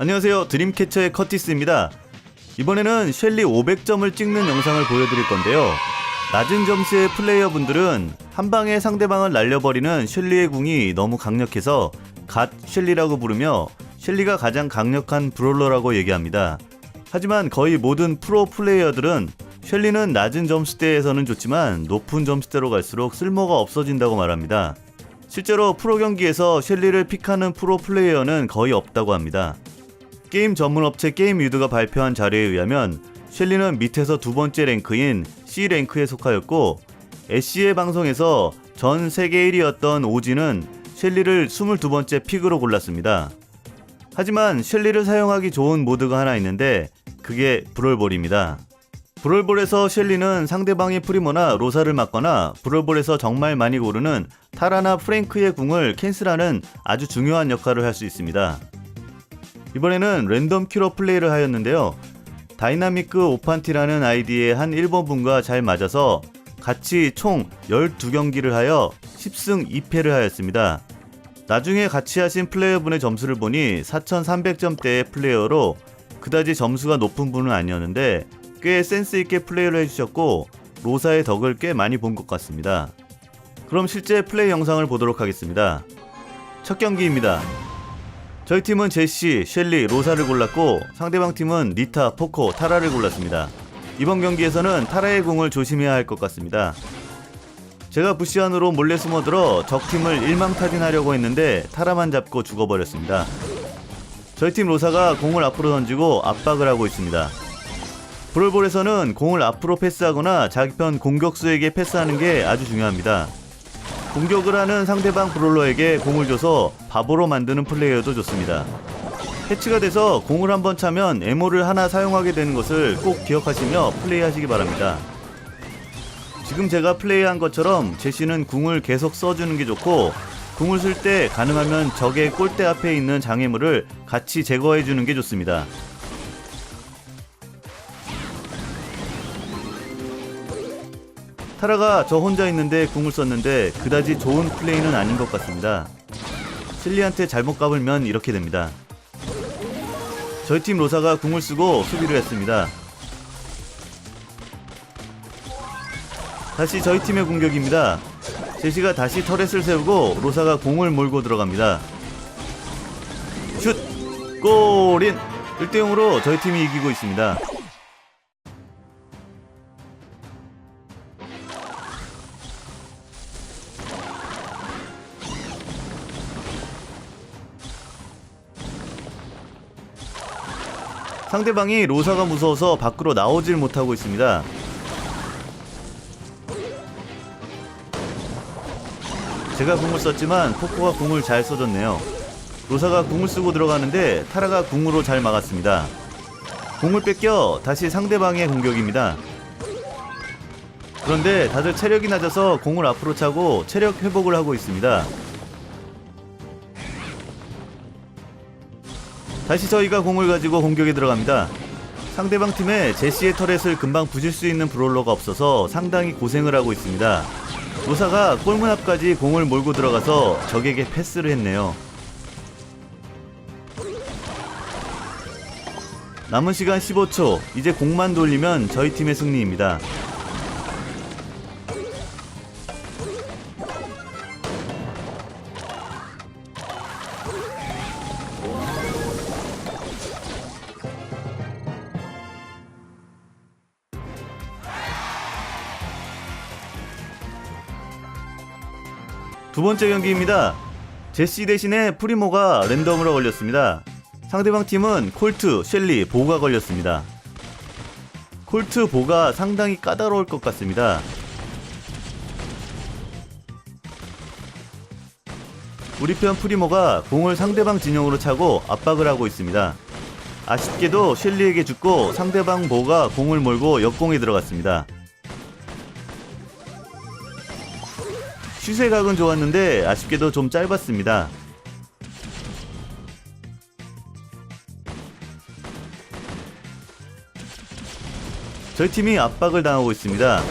안녕하세요. 드림캐쳐의 커티스입니다. 이번에는 셸리 500점을 찍는 영상을 보여드릴 건데요. 낮은 점수의 플레이어분들은 한 방에 상대방을 날려버리는 셸리의 궁이 너무 강력해서 갓 셸리라고 부르며 셸리가 가장 강력한 브롤러라고 얘기합니다. 하지만 거의 모든 프로 플레이어들은 셸리는 낮은 점수대에서는 좋지만 높은 점수대로 갈수록 쓸모가 없어진다고 말합니다. 실제로 프로 경기에서 셸리를 픽하는 프로 플레이어는 거의 없다고 합니다. 게임 전문 업체 게임 유드가 발표한 자료에 의하면 셸리는 밑에서 두 번째 랭크인 C 랭크에 속하였고 애쉬의 방송에서 전 세계 1위였던 오지는 셸리를 22번째 픽으로 골랐습니다. 하지만 셸리를 사용하기 좋은 모드가 하나 있는데 그게 브롤볼입니다. 브롤볼에서 셸리는 상대방의 프리모나 로사를 맞거나 브롤볼에서 정말 많이 고르는 타라나 프랭크의 궁을 캔슬하는 아주 중요한 역할을 할 수 있습니다. 이번에는 랜덤 큐러 플레이를 하였는데요. 다이나미크 오판티라는 아이디의 한 1번 분과 잘 맞아서 같이 총 12경기를 하여 10승 2패를 하였습니다. 나중에 같이 하신 플레이어분의 점수를 보니 4300점대의 플레이어로 그다지 점수가 높은 분은 아니었는데 꽤 센스있게 플레이를 해주셨고 로사의 덕을 꽤 많이 본 것 같습니다. 그럼 실제 플레이 영상을 보도록 하겠습니다. 첫 경기입니다. 저희 팀은 제시, 셸리, 로사를 골랐고 상대방 팀은 리타, 포코, 타라를 골랐습니다. 이번 경기에서는 타라의 궁을 조심해야 할 것 같습니다. 제가 부시 안으로 몰래 숨어들어 적팀을 일망타진하려고 했는데 타라만 잡고 죽어버렸습니다. 저희 팀 로사가 공을 앞으로 던지고 압박을 하고 있습니다. 브롤볼에서는 공을 앞으로 패스하거나 자기 편 공격수에게 패스하는 게 아주 중요합니다. 공격을 하는 상대방 브롤러에게 공을 줘서 바보로 만드는 플레이어도 좋습니다. 해치가 돼서 공을 한번 차면 에모를 하나 사용하게 되는 것을 꼭 기억하시며 플레이하시기 바랍니다. 지금 제가 플레이한 것처럼 제시는 궁을 계속 써주는 게 좋고 궁을 쓸 때 가능하면 적의 골대 앞에 있는 장애물을 같이 제거해주는 게 좋습니다. 타라가 저 혼자 있는데 궁을 썼는데 그다지 좋은 플레이는 아닌 것 같습니다. 실리한테 잘못 까불면 이렇게 됩니다. 저희 팀 로사가 궁을 쓰고 수비를 했습니다. 다시 저희 팀의 공격입니다. 제시가 다시 터렛을 세우고 로사가 공을 몰고 들어갑니다. 슛! 골인! 1대0으로 저희 팀이 이기고 있습니다. 상대방이 로사가 무서워서 밖으로 나오질 못하고 있습니다. 제가 궁을 썼지만 포코가 궁을 잘 써줬네요. 로사가 궁을 쓰고 들어가는데 타라가 궁으로 잘 막았습니다. 궁을 뺏겨 다시 상대방의 공격입니다. 그런데 다들 체력이 낮아서 공을 앞으로 차고 체력 회복을 하고 있습니다. 다시 저희가 공을 가지고 공격에 들어갑니다. 상대방 팀에 제시의 터렛을 금방 부실 수 있는 브롤러가 없어서 상당히 고생을 하고 있습니다. 로사가 골문 앞까지 공을 몰고 들어가서 적에게 패스를 했네요. 남은 시간 15초, 이제 공만 돌리면 저희 팀의 승리입니다. 두 번째 경기입니다. 제시 대신에 프리모가 랜덤으로 걸렸습니다. 상대방 팀은 콜트, 셸리, 보가 걸렸습니다. 콜트, 보가 상당히 까다로울 것 같습니다. 우리 편 프리모가 공을 상대방 진영으로 차고 압박을 하고 있습니다. 아쉽게도 셸리에게 죽고 상대방 보가 공을 몰고 역공에 들어갔습니다. 슛의 각은 좋았는데 아쉽게도 좀 짧았습니다. 저희 팀이 압박을 당하고 있습니다.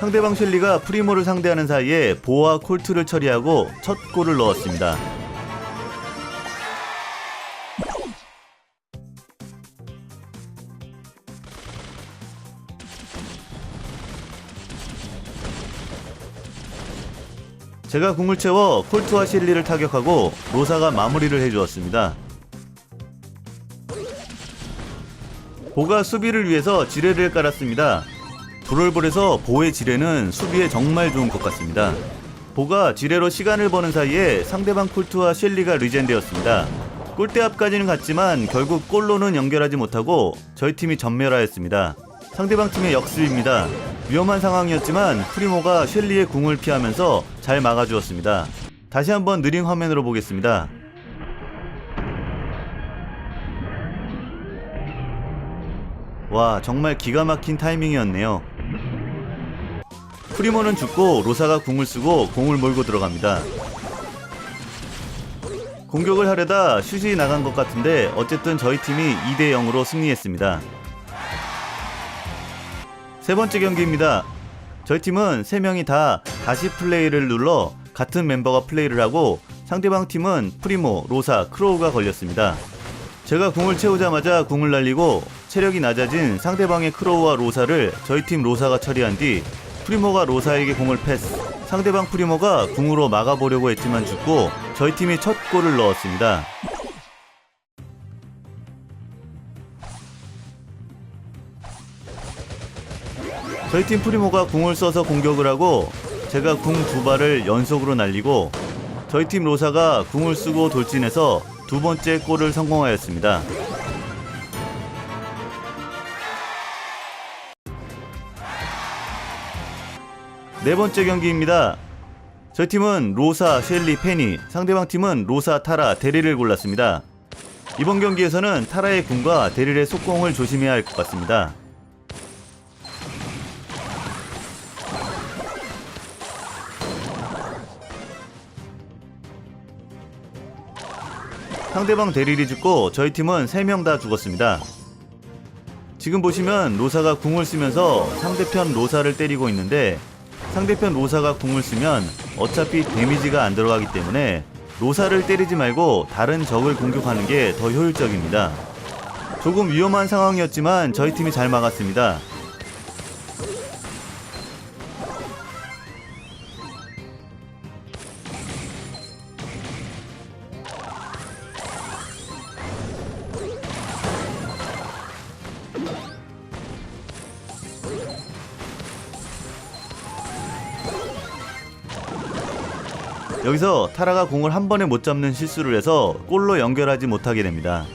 상대방 셸리가 프리모를 상대하는 사이에 보와 콜트를 처리하고 첫 골을 넣었습니다. 제가 궁을 채워 콜트와 실리를 타격하고 로사가 마무리를 해주었습니다. 보가 수비를 위해서 지뢰를 깔았습니다. 브롤볼에서 보의 지뢰는 수비에 정말 좋은 것 같습니다. 보가 지뢰로 시간을 버는 사이에 상대방 콜트와 셸리가 리젠되었습니다. 골대 앞까지는 갔지만 결국 골로는 연결하지 못하고 저희 팀이 전멸하였습니다. 상대방 팀의 역습입니다. 위험한 상황이었지만 프리모가 셸리의 궁을 피하면서 잘 막아주었습니다. 다시 한번 느린 화면으로 보겠습니다. 와 정말 기가 막힌 타이밍이었네요. 프리모는 죽고 로사가 궁을 쓰고 공을 몰고 들어갑니다. 공격을 하려다 슛이 나간 것 같은데 어쨌든 저희 팀이 2대 0으로 승리했습니다. 세 번째 경기입니다. 저희 팀은 3명이 다 다시 플레이를 눌러 같은 멤버가 플레이를 하고 상대방 팀은 프리모, 로사, 크로우가 걸렸습니다. 제가 궁을 채우자마자 궁을 날리고 체력이 낮아진 상대방의 크로우와 로사를 저희 팀 로사가 처리한 뒤 프리모가 로사에게 공을 패스. 상대방 프리모가 궁으로 막아보려고 했지만 죽고 저희 팀이 첫 골을 넣었습니다. 저희 팀 프리모가 궁을 써서 공격을 하고 제가 궁 두 발을 연속으로 날리고 저희 팀 로사가 궁을 쓰고 돌진해서 두 번째 골을 성공하였습니다. 네 번째 경기입니다. 저희 팀은 로사, 셸리, 페니, 상대방 팀은 로사, 타라, 데리를 골랐습니다. 이번 경기에서는 타라의 궁과 데릴의 속공을 조심해야 할 것 같습니다. 상대방 데릴이 죽고 저희 팀은 3명 다 죽었습니다. 지금 보시면 로사가 궁을 쓰면서 상대편 로사를 때리고 있는데 상대편 로사가 궁을 쓰면 어차피 데미지가 안 들어가기 때문에 로사를 때리지 말고 다른 적을 공격하는 게 더 효율적입니다. 조금 위험한 상황이었지만 저희 팀이 잘 막았습니다. 여기서 타라가 공을 한 번에 못 잡는 실수를 해서 골로 연결하지 못하게 됩니다.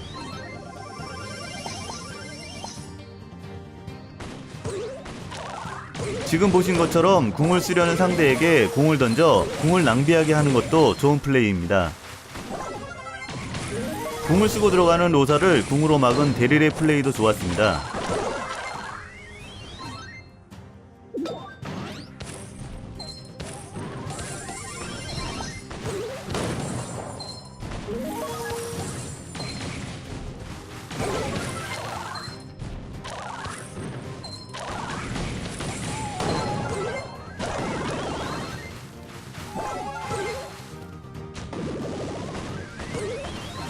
지금 보신 것처럼 궁을 쓰려는 상대에게 공을 던져 궁을 낭비하게 하는 것도 좋은 플레이입니다. 궁을 쓰고 들어가는 로사를 궁으로 막은 데릴의 플레이도 좋았습니다.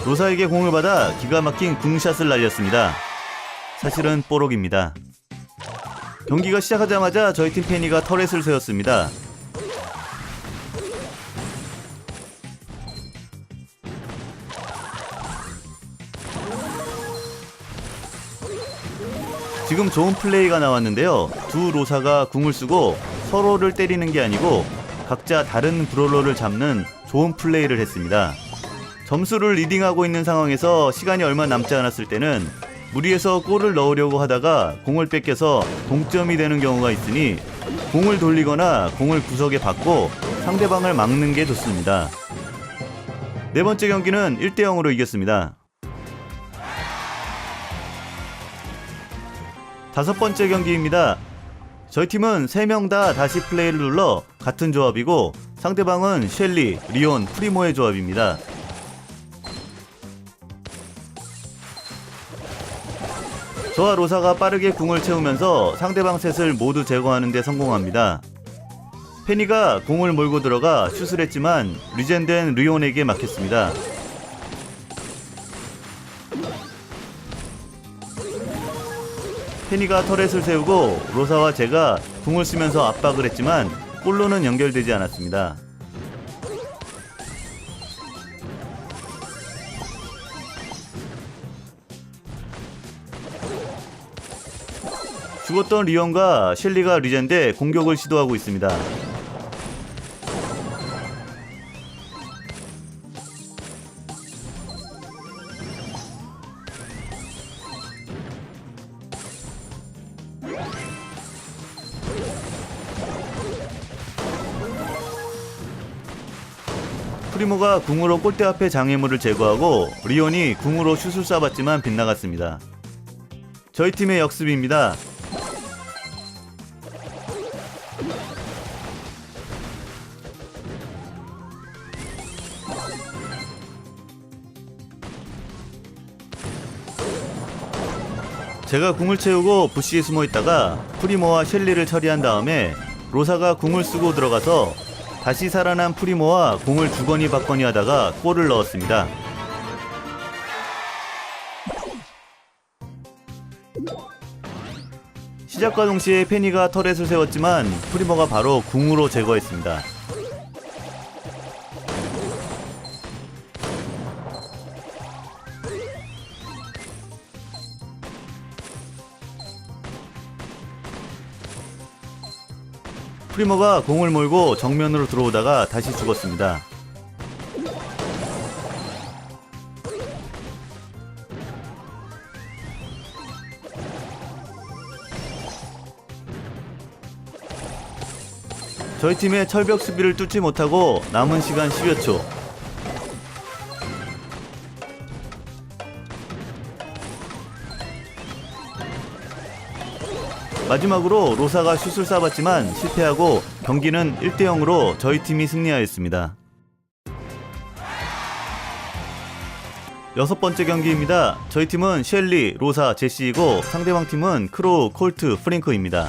로사에게 공을 받아 기가 막힌 궁샷을 날렸습니다. 사실은 뽀록입니다. 경기가 시작하자마자 저희 팀 페니가 터렛을 세웠습니다. 지금 좋은 플레이가 나왔는데요. 두 로사가 궁을 쓰고 서로를 때리는 게 아니고 각자 다른 브롤러를 잡는 좋은 플레이를 했습니다. 점수를 리딩하고 있는 상황에서 시간이 얼마 남지 않았을 때는 무리해서 골을 넣으려고 하다가 공을 뺏겨서 동점이 되는 경우가 있으니 공을 돌리거나 공을 구석에 받고 상대방을 막는 게 좋습니다. 네 번째 경기는 1대 0으로 이겼습니다. 다섯 번째 경기입니다. 저희 팀은 3명 다 다시 플레이를 눌러 같은 조합이고 상대방은 셸리, 리온, 프리모의 조합입니다. 저와 로사가 빠르게 궁을 채우면서 상대방 셋을 모두 제거하는 데 성공합니다. 페니가 공을 몰고 들어가 슛을 했지만 리젠된 리온에게 막혔습니다. 페니가 터렛을 세우고 로사와 제가 궁을 쓰면서 압박을 했지만 골로는 연결되지 않았습니다. 죽었던 리온과 셸리가 리젠데 공격을 시도하고 있습니다. 프리모가 궁으로 골대 앞에 장애물을 제거하고 리온이 궁으로 슛을 쏴봤지만 빗나갔습니다. 저희 팀의 역습입니다. 제가 궁을 채우고 부시에 숨어 있다가 프리모와 셸리를 처리한 다음에 로사가 궁을 쓰고 들어가서 다시 살아난 프리모와 공을 주거니 받거니 하다가 골을 넣었습니다. 시작과 동시에 페니가 터렛을 세웠지만 프리모가 바로 궁으로 제거했습니다. 프리모가 공을 몰고 정면으로 들어오다가 다시 죽었습니다. 저희 팀의 철벽 수비를 뚫지 못하고 남은 시간 10여 초. 마지막으로 로사가 슛을 쏴봤지만 실패하고 경기는 1대 0으로 저희 팀이 승리하였습니다. 여섯 번째 경기입니다. 저희 팀은 셸리, 로사, 제시이고 상대방 팀은 크로우, 콜트, 프링크입니다.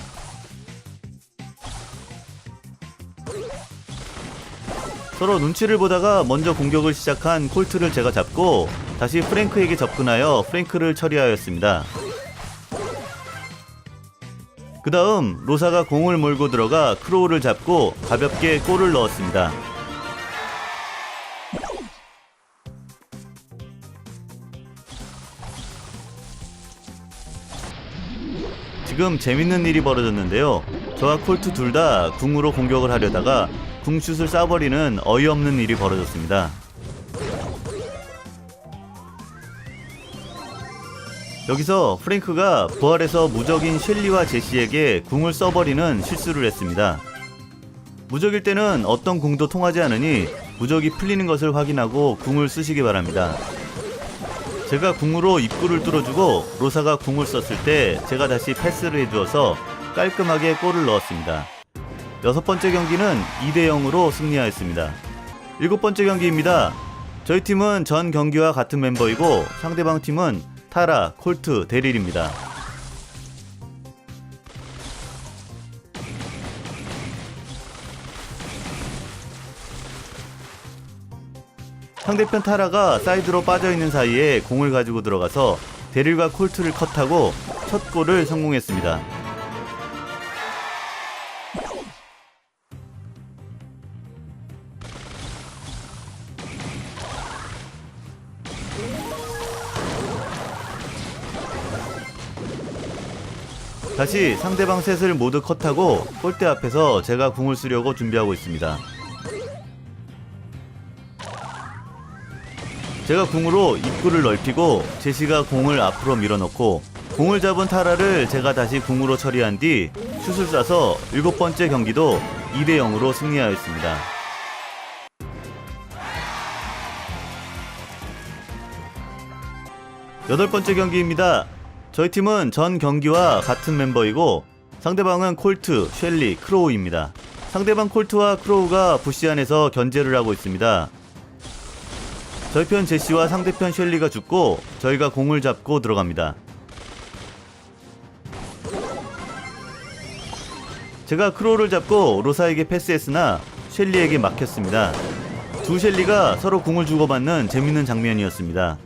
서로 눈치를 보다가 먼저 공격을 시작한 콜트를 제가 잡고 다시 프랭크에게 접근하여 프랭크를 처리하였습니다. 그 다음 로사가 공을 몰고 들어가 크로우를 잡고 가볍게 골을 넣었습니다. 지금 재밌는 일이 벌어졌는데요. 저와 콜트 둘 다 궁으로 공격을 하려다가 궁슛을 쏴버리는 어이없는 일이 벌어졌습니다. 여기서 프랭크가 부활해서 무적인 셸리와 제시에게 궁을 써버리는 실수를 했습니다. 무적일 때는 어떤 궁도 통하지 않으니 무적이 풀리는 것을 확인하고 궁을 쓰시기 바랍니다. 제가 궁으로 입구를 뚫어주고 로사가 궁을 썼을 때 제가 다시 패스를 해주어서 깔끔하게 골을 넣었습니다. 여섯 번째 경기는 2대 0으로 승리하였습니다. 일곱 번째 경기입니다. 저희 팀은 전 경기와 같은 멤버이고 상대방 팀은 타라, 콜트, 데릴입니다. 상대편 타라가 사이드로 빠져있는 사이에 공을 가지고 들어가서 데릴과 콜트를 컷하고 첫 골을 성공했습니다. 다시 상대방 셋을 모두 컷하고 골대 앞에서 제가 궁을 쓰려고 준비하고 있습니다. 제가 궁으로 입구를 넓히고 제시가 공을 앞으로 밀어넣고 공을 잡은 타라를 제가 다시 궁으로 처리한 뒤 슛을 쏴서 일곱 번째 경기도 2대 0으로 승리하였습니다. 여덟 번째 경기입니다. 저희 팀은 전 경기와 같은 멤버이고 상대방은 콜트, 셸리, 크로우입니다. 상대방 콜트와 크로우가 부시 안에서 견제를 하고 있습니다. 저희 편 제시와 상대편 셸리가 죽고 저희가 공을 잡고 들어갑니다. 제가 크로우를 잡고 로사에게 패스했으나 셸리에게 막혔습니다. 두 셸리가 서로 공을 주고받는 재밌는 장면이었습니다.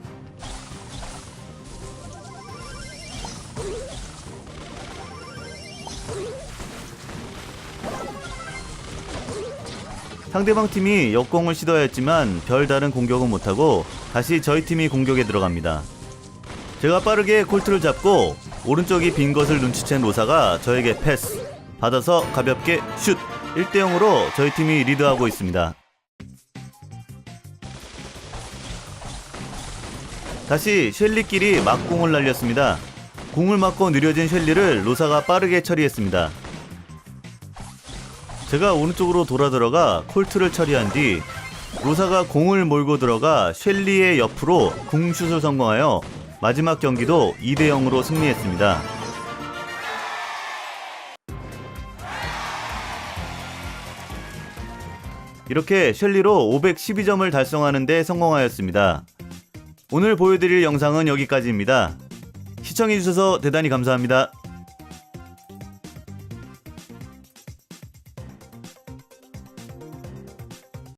상대방 팀이 역공을 시도하였지만 별다른 공격은 못하고 다시 저희 팀이 공격에 들어갑니다. 제가 빠르게 콜트를 잡고 오른쪽이 빈 것을 눈치챈 로사가 저에게 패스 받아서 가볍게 슛 1대 0으로 저희 팀이 리드하고 있습니다. 다시 셸리끼리 막공을 날렸습니다. 공을 맞고 느려진 셸리를 로사가 빠르게 처리했습니다. 제가 오른쪽으로 돌아 들어가 콜트를 처리한 뒤 로사가 공을 몰고 들어가 셸리의 옆으로 궁슛을 성공하여 마지막 경기도 2대 0으로 승리했습니다. 이렇게 셸리로 512점을 달성하는 데 성공하였습니다. 오늘 보여드릴 영상은 여기까지입니다. 시청해주셔서 대단히 감사합니다.